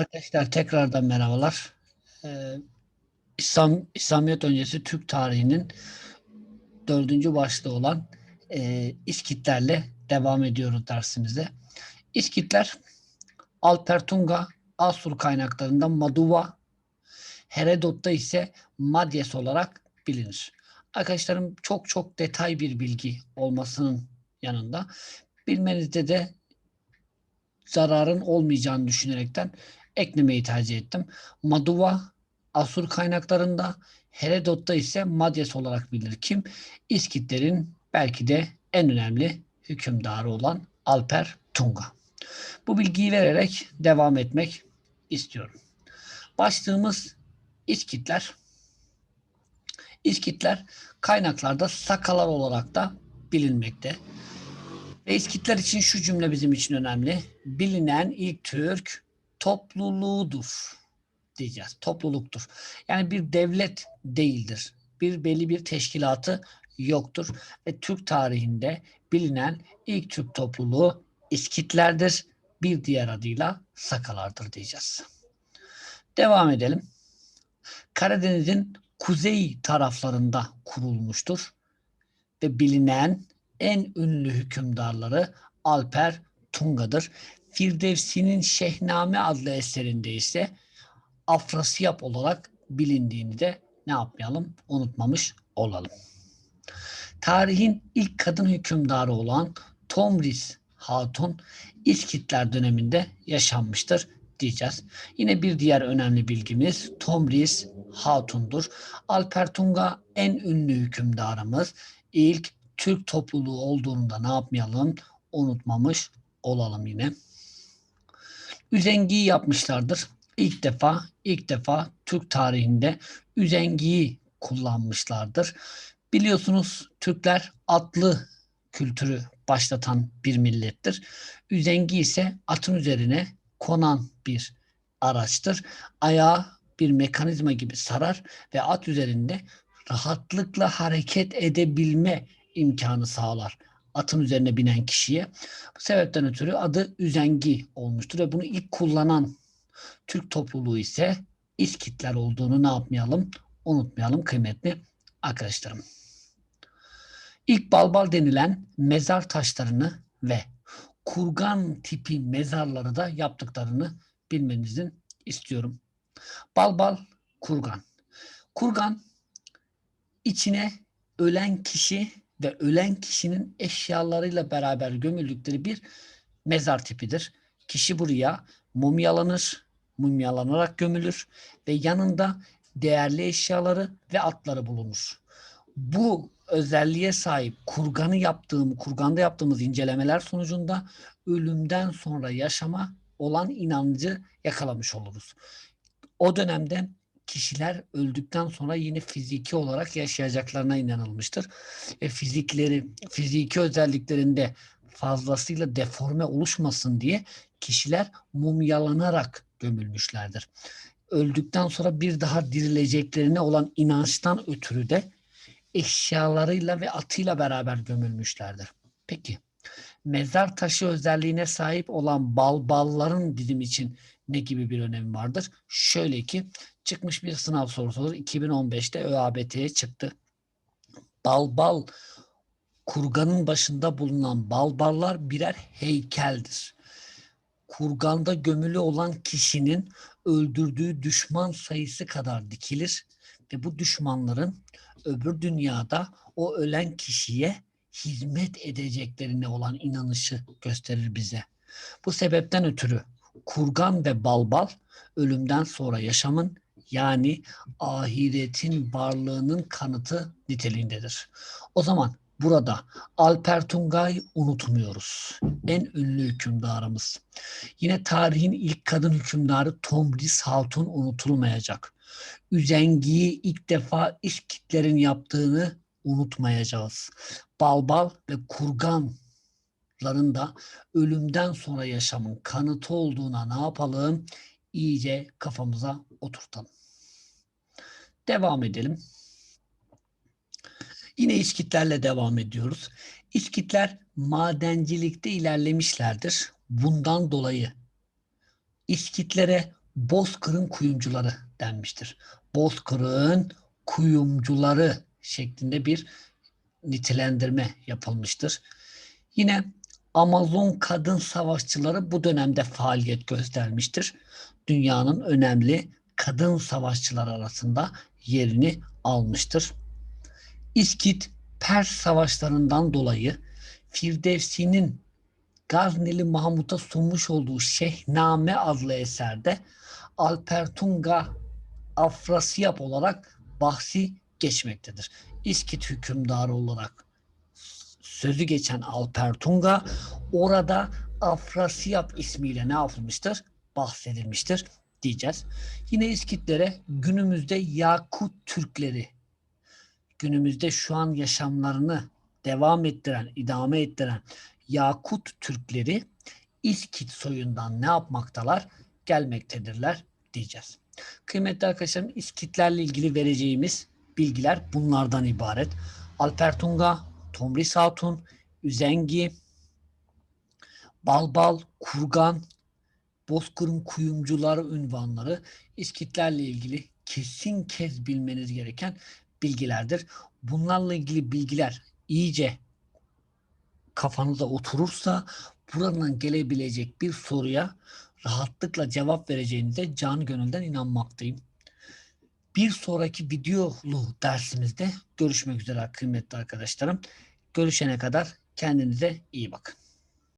Arkadaşlar tekrardan merhabalar. Ee, İslam, İslamiyet öncesi Türk tarihinin dördüncü başlığı olan e, İskitlerle devam ediyoruz dersimize. İskitler Alpertunga, Asur kaynaklarında Maduva, Herodot'ta ise Madyes olarak bilinir. Arkadaşlarım çok çok detay bir bilgi olmasının yanında bilmenizde de zararın olmayacağını düşünerekten eklemeyi tercih ettim. Maduva Asur kaynaklarında, Herodot'ta ise Madyes olarak bilinir. Kim? İskitlerin belki de en önemli hükümdarı olan Alper Tunga. Bu bilgiyi vererek devam etmek istiyorum. Başlığımız İskitler. İskitler kaynaklarda Sakalar olarak da bilinmekte. Ve İskitler için şu cümle bizim için önemli. Bilinen ilk Türk topluluğudur diyeceğiz. Topluluktur. Yani bir devlet değildir. Bir belli bir teşkilatı yoktur. Ve Türk tarihinde bilinen ilk Türk topluluğu İskitlerdir. Bir diğer adıyla Sakalardır diyeceğiz. Devam edelim. Karadeniz'in kuzey taraflarında kurulmuştur. Ve bilinen en ünlü hükümdarları Alper Tunga'dır. Firdevsi'nin Şehname adlı eserinde ise Afrasiyap olarak bilindiğini de ne yapmayalım unutmamış olalım. Tarihin ilk kadın hükümdarı olan Tomris Hatun İskitler döneminde yaşanmıştır diyeceğiz. Yine bir diğer önemli bilgimiz Tomris Hatun'dur. Alpertunga en ünlü hükümdarımız. İlk Türk topluluğu olduğunu da ne yapmayalım unutmamış olalım yine. Üzengiyi yapmışlardır. İlk defa ilk defa Türk tarihinde üzengiyi kullanmışlardır. Biliyorsunuz Türkler atlı kültürü başlatan bir millettir. Üzengi ise atın üzerine konan bir araçtır. Ayağı bir mekanizma gibi sarar ve at üzerinde rahatlıkla hareket edebilme imkanı sağlar atın üzerine binen kişiye. Bu sebepten ötürü adı üzengi olmuştur ve bunu ilk kullanan Türk topluluğu ise İskitler olduğunu ne yapmayalım? Unutmayalım kıymetli arkadaşlarım. İlk balbal denilen mezar taşlarını ve kurgan tipi mezarları da yaptıklarını bilmenizin istiyorum. Balbal, kurgan. Kurgan içine ölen kişi ve ölen kişinin eşyalarıyla beraber gömüldükleri bir mezar tipidir. Kişi buraya mumyalanır, mumyalanarak gömülür ve yanında değerli eşyaları ve atları bulunur. Bu özelliğe sahip kurganı yaptığım, kurganda yaptığımız incelemeler sonucunda ölümden sonra yaşama olan inancı yakalamış oluruz. O dönemde kişiler öldükten sonra yine fiziki olarak yaşayacaklarına inanılmıştır. E, fizikleri, fiziki özelliklerinde fazlasıyla deforme oluşmasın diye kişiler mumyalanarak gömülmüşlerdir. Öldükten sonra bir daha dirileceklerine olan inançtan ötürü de eşyalarıyla ve atıyla beraber gömülmüşlerdir. Peki mezar taşı özelliğine sahip olan balbalların bizim için ne gibi bir önemi vardır? Şöyle ki çıkmış bir sınav sorusudur. 2015'te ÖABT'ye çıktı. Balbal kurganın başında bulunan balballar birer heykeldir. Kurganda gömülü olan kişinin öldürdüğü düşman sayısı kadar dikilir ve bu düşmanların öbür dünyada o ölen kişiye hizmet edeceklerine olan inanışı gösterir bize. Bu sebepten ötürü kurgan ve balbal ölümden sonra yaşamın yani ahiretin varlığının kanıtı niteliğindedir. O zaman burada Alper Tungay unutmuyoruz. En ünlü hükümdarımız. Yine tarihin ilk kadın hükümdarı Tomris Hatun unutulmayacak. Üzengiyi ilk defa İskitlerin yaptığını unutmayacağız. Balbal ve kurganların da ölümden sonra yaşamın kanıtı olduğuna ne yapalım? İyice kafamıza oturtalım. Devam edelim. Yine İskitlerle devam ediyoruz. İskitler madencilikte ilerlemişlerdir. Bundan dolayı İskitlere Bozkır'ın kuyumcuları denmiştir. Bozkır'ın kuyumcuları şeklinde bir nitelendirme yapılmıştır. Yine Amazon kadın savaşçıları bu dönemde faaliyet göstermiştir. Dünyanın önemli kadın savaşçıları arasında yerini almıştır. İskit Pers savaşlarından dolayı Firdevsi'nin Gazneli Mahmut'a sunmuş olduğu Şehname adlı eserde Alpertunga Afrasiyap olarak bahsi geçmektedir. İskit hükümdarı olarak sözü geçen Alpertunga orada Afrasiyap ismiyle ne yapılmıştır? Bahsedilmiştir diyeceğiz. Yine İskitlere günümüzde Yakut Türkleri günümüzde şu an yaşamlarını devam ettiren, idame ettiren Yakut Türkleri İskit soyundan ne yapmaktalar? Gelmektedirler diyeceğiz. Kıymetli arkadaşlarım İskitlerle ilgili vereceğimiz bilgiler bunlardan ibaret. Alpertunga, Tomris Hatun, Üzengi, Balbal, Kurgan, Bozkır'ın kuyumcuları ünvanları İskitlerle ilgili kesin kez bilmeniz gereken bilgilerdir. Bunlarla ilgili bilgiler iyice kafanıza oturursa buradan gelebilecek bir soruya rahatlıkla cevap vereceğinize can gönülden inanmaktayım. Bir sonraki videolu dersimizde görüşmek üzere kıymetli arkadaşlarım. Görüşene kadar kendinize iyi bakın.